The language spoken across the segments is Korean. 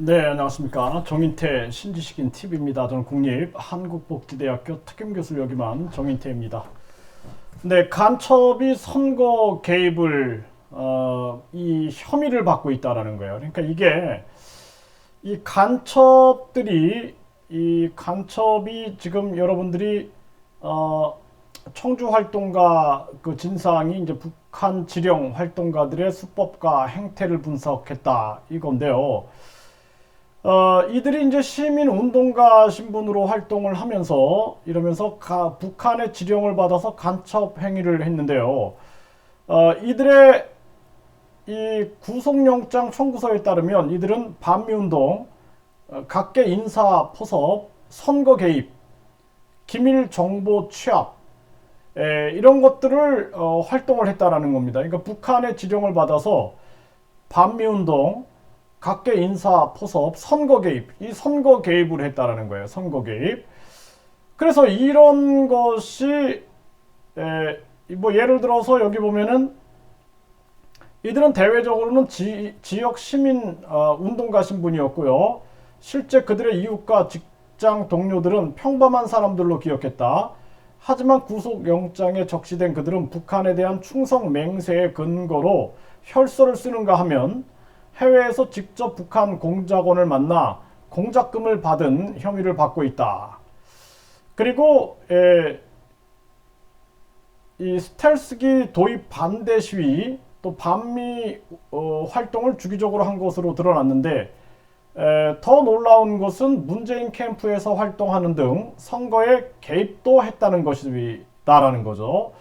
네, 안녕하십니까. 정인태 신지식인 TV입니다. 저는 국립 한국복지대학교 특임교수를 역임한 정인태입니다. 네, 간첩이 선거 개입을 어, 이 혐의를 받고 있다라는 거예요. 그러니까 이게 이 간첩들이 이 간첩이 지금 여러분들이 어, 청주 활동가 그 진상이 이제 북한 지령 활동가들의 수법과 행태를 분석했다 이건데요. 어, 이들이 이제 시민 운동가 신분으로 활동을 하면서 이러면서 가, 북한의 지령을 받아서 간첩 행위를 했는데요. 어, 이들의 이 구속영장 청구서에 따르면 이들은 반미운동, 어, 각계 인사 포섭, 선거 개입, 기밀 정보 취합, 에, 이런 것들을 어, 활동을 했다라는 겁니다. 그러니까 북한의 지령을 받아서 반미운동, 각계 인사 포섭, 선거 개입, 이 선거 개입을 했다라는 거예요. 선거 개입. 그래서 이런 것이 에, 뭐 예를 들어서 여기 보면은 이들은 대외적으로는 지, 지역 시민 어, 운동가 신분이었고요. 실제 그들의 이웃과 직장 동료들은 평범한 사람들로 기억했다. 하지만 구속영장에 적시된 그들은 북한에 대한 충성 맹세의 근거로 혈서를 쓰는가 하면 해외에서 직접 북한 공작원을 만나 공작금을 받은 혐의를 받고 있다. 그리고 에, 이 스텔스기 도입 반대 시위 또 반미 어, 활동을 주기적으로 한 것으로 드러났는데 에, 더 놀라운 것은 문재인 캠프에서 활동하는 등 선거에 개입도 했다는 것이다라는 거죠.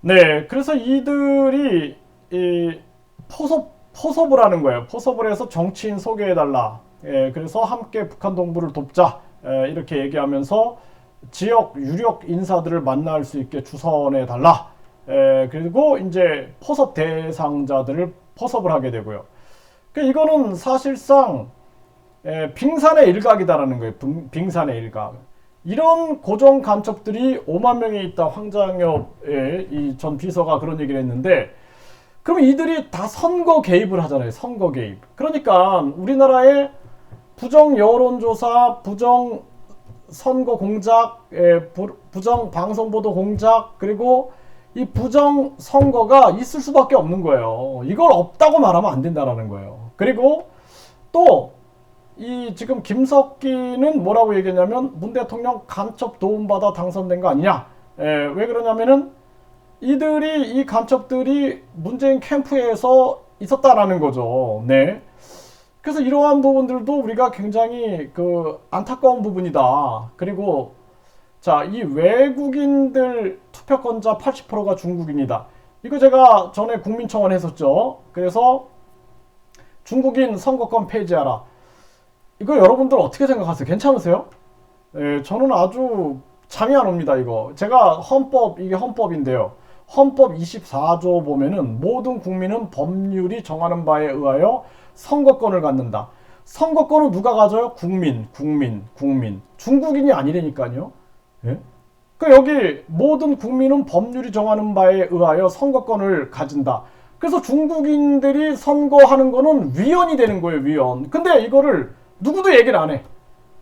네, 그래서 이들이 이 포섭 포섭을 하는 거예요. 포섭을 해서 정치인 소개해달라. 예, 그래서 함께 북한 동부를 돕자. 예, 이렇게 얘기하면서 지역 유력 인사들을 만날 수 있게 주선해 달라. 예, 그리고 이제 포섭 대상자들을 포섭을 하게 되고요. 그 이거는 사실상 예, 빙산의 일각이다라는 거예요. 빙, 빙산의 일각. 이런 고정 간첩들이 5만 명이 있다. 황장엽의 이전 비서가 그런 얘기를 했는데 그럼 이들이 다 선거 개입을 하잖아요. 선거 개입. 그러니까 우리나라의 부정 여론조사, 부정 선거 공작, 예, 부, 부정 방송 보도 공작, 그리고 이 부정 선거가 있을 수밖에 없는 거예요. 이걸 없다고 말하면 안 된다라는 거예요. 그리고 또 이 지금 김석기는 뭐라고 얘기했냐면 문 대통령 간첩 도움받아 당선된 거 아니냐? 예, 왜 그러냐면은 이들이 이 간첩들이 문재인 캠프에서 있었다라는 거죠. 네. 그래서 이러한 부분들도 우리가 굉장히 그 안타까운 부분이다. 그리고 자, 이 외국인들 투표권자 80%가 중국인이다. 이거 제가 전에 국민청원 했었죠. 그래서 중국인 선거권 폐지하라. 이거 여러분들 어떻게 생각하세요? 괜찮으세요? 예, 저는 아주 잠이 안 옵니다, 이거. 제가 헌법, 이게 헌법인데요. 헌법 24조 보면은 모든 국민은 법률이 정하는 바에 의하여 선거권을 갖는다. 선거권은 누가 가져요? 국민, 국민, 국민. 중국인이 아니라니까요. 예? 그 여기 모든 국민은 법률이 정하는 바에 의하여 선거권을 가진다. 그래서 중국인들이 선거하는 거는 위헌이 되는 거예요, 위헌. 근데 이거를 누구도 얘기를 안 해.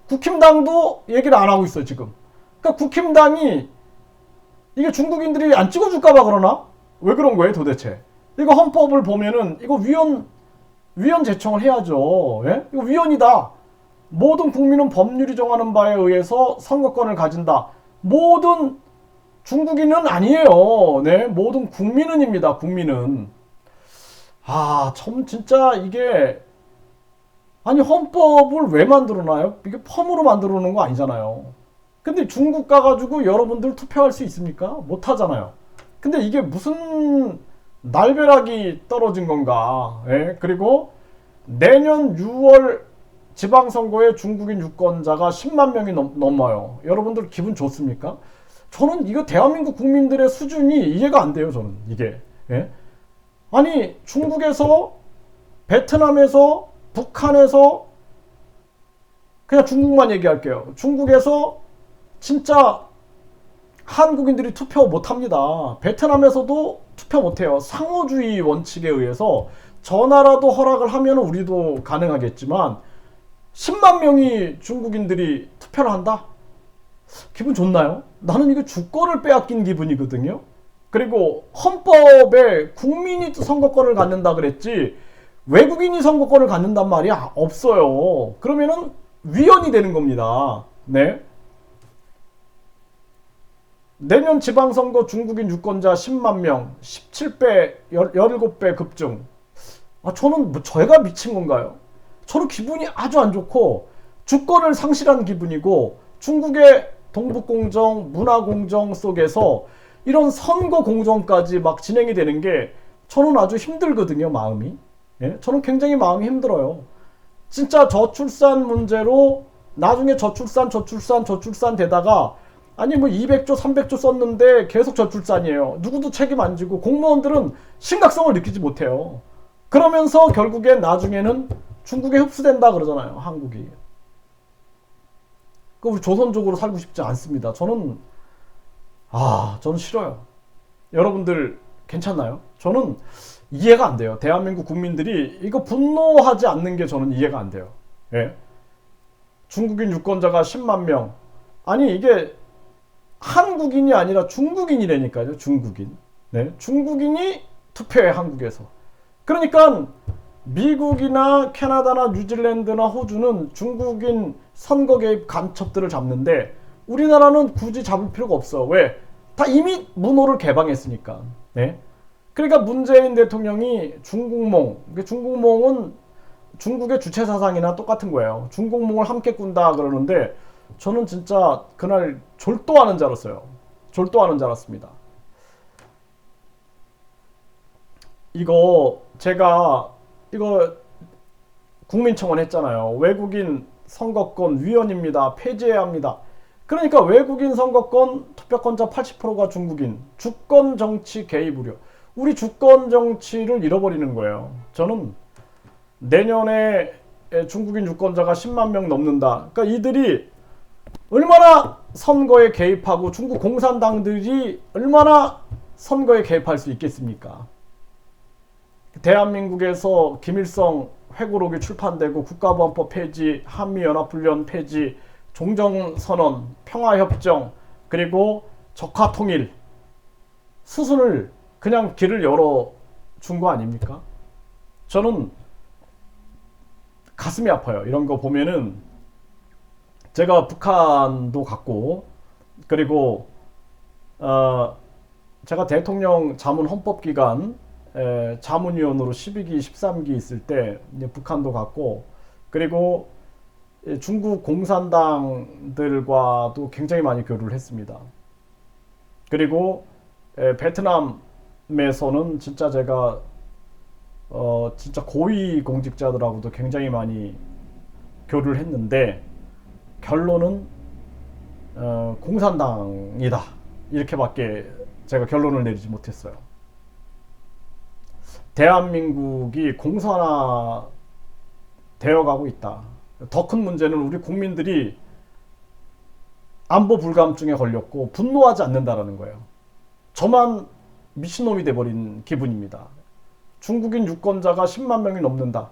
국힘당도 얘기를 안 하고 있어요, 지금. 그러니까 국힘당이 이게 중국인들이 안 찍어줄까봐 그러나? 왜 그런 거예요, 도대체? 이거 헌법을 보면은 이거 위헌 위헌 제청을 해야죠. 예? 이거 위헌이다. 모든 국민은 법률이 정하는 바에 의해서 선거권을 가진다. 모든 중국인은 아니에요. 네, 모든 국민은입니다. 국민은. 아, 참 진짜 이게 아니 헌법을 왜 만들어놔요? 이게 펌으로 만들어 놓은 거 아니잖아요. 근데 중국 가가지고 여러분들 투표할 수 있습니까? 못 하잖아요. 근데 이게 무슨 날벼락이 떨어진 건가? 예? 그리고 내년 6월 지방선거에 중국인 유권자가 10만 명이 넘, 넘어요. 여러분들 기분 좋습니까? 저는 이거 대한민국 국민들의 수준이 이해가 안 돼요. 저는 이게. 예? 아니 중국에서 베트남에서 북한에서 그냥 중국만 얘기할게요. 중국에서 진짜 한국인들이 투표 못 합니다. 베트남에서도 투표 못 해요. 상호주의 원칙에 의해서 전화라도 허락을 하면 우리도 가능하겠지만 10만 명이 중국인들이 투표를 한다? 기분 좋나요? 나는 이거 주권을 빼앗긴 기분이거든요. 그리고 헌법에 국민이 선거권을 갖는다 그랬지 외국인이 선거권을 갖는단 말이 없어요. 그러면은 위헌이 되는 겁니다. 네. 내년 지방선거 중국인 유권자 10만 명, 17배, 17배 급증. 아, 저는 뭐 저희가 미친 건가요? 저는 기분이 아주 안 좋고 주권을 상실한 기분이고 중국의 동북공정, 문화공정 속에서 이런 선거 공정까지 막 진행이 되는 게 저는 아주 힘들거든요, 마음이. 예? 저는 굉장히 마음이 힘들어요. 진짜 저출산 문제로 나중에 저출산, 저출산, 저출산 되다가 아니 뭐 200조, 300조 썼는데 계속 저출산이에요. 누구도 책임 안 지고 공무원들은 심각성을 느끼지 못해요. 그러면서 결국엔 나중에는 중국에 흡수된다 그러잖아요. 한국이. 그 우리 조선족으로 살고 싶지 않습니다. 저는 아, 저는 싫어요. 여러분들 괜찮나요? 저는 이해가 안 돼요. 대한민국 국민들이 이거 분노하지 않는 게 저는 이해가 안 돼요. 예. 중국인 유권자가 10만 명. 아니 이게 한국인이 아니라 중국인이라니까요. 중국인. 네. 중국인이 투표해 한국에서. 그러니까 미국이나 캐나다나 뉴질랜드나 호주는 중국인 선거 개입 간첩들을 잡는데 우리나라는 굳이 잡을 필요가 없어. 왜? 다 이미 문호를 개방했으니까. 네. 그러니까 문재인 대통령이 중국몽, 중국몽은 중국의 주체 사상이나 똑같은 거예요. 중국몽을 함께 꾼다 그러는데 저는 진짜 그날 졸도하는 줄 알았어요. 졸도하는 줄 알았습니다. 이거 제가 이거 국민청원 했잖아요. 외국인 선거권 위헌입니다. 폐지해야 합니다. 그러니까 외국인 선거권 투표권자 80%가 중국인 주권 정치 개입 우려. 우리 주권 정치를 잃어버리는 거예요. 저는 내년에 중국인 유권자가 10만 명 넘는다. 그러니까 이들이 얼마나 선거에 개입하고 중국 공산당들이 얼마나 선거에 개입할 수 있겠습니까? 대한민국에서 김일성 회고록이 출판되고 국가보안법 폐지, 한미연합훈련 폐지, 종정선언, 평화협정, 그리고 적화통일 수순을 그냥 길을 열어 준 거 아닙니까? 저는 가슴이 아파요. 이런 거 보면은 제가 북한도 갔고 그리고 어 제가 대통령 자문 헌법 기관 에, 자문위원으로 12기, 13기 있을 때 북한도 갔고 그리고 중국 공산당들과도 굉장히 많이 교류를 했습니다. 그리고 에, 베트남에서는 진짜 제가 어 진짜 고위 공직자들하고도 굉장히 많이 교류를 했는데 결론은 어, 공산당이다 이렇게밖에 제가 결론을 내리지 못했어요. 대한민국이 공산화 되어가고 있다. 더 큰 문제는 우리 국민들이 안보 불감증에 걸렸고 분노하지 않는다라는 거예요. 저만 미친놈이 돼버린 기분입니다. 중국인 유권자가 10만 명이 넘는다.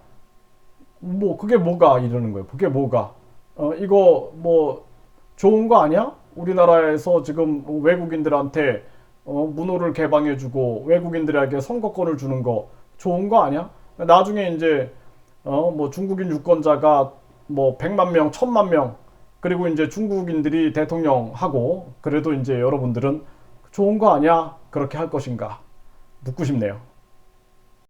뭐 그게 뭐가 이러는 거예요. 그게 뭐가? 어 이거 뭐 좋은 거 아니야? 우리나라에서 지금 외국인들한테 어, 문호를 개방해주고 외국인들에게 선거권을 주는 거 좋은 거 아니야? 나중에 이제 어, 뭐 중국인 유권자가 뭐 100만 명, 1000만 명 그리고 이제 중국인들이 대통령 하고 그래도 이제 여러분들은 좋은 거 아니야? 그렇게 할 것인가? 묻고 싶네요.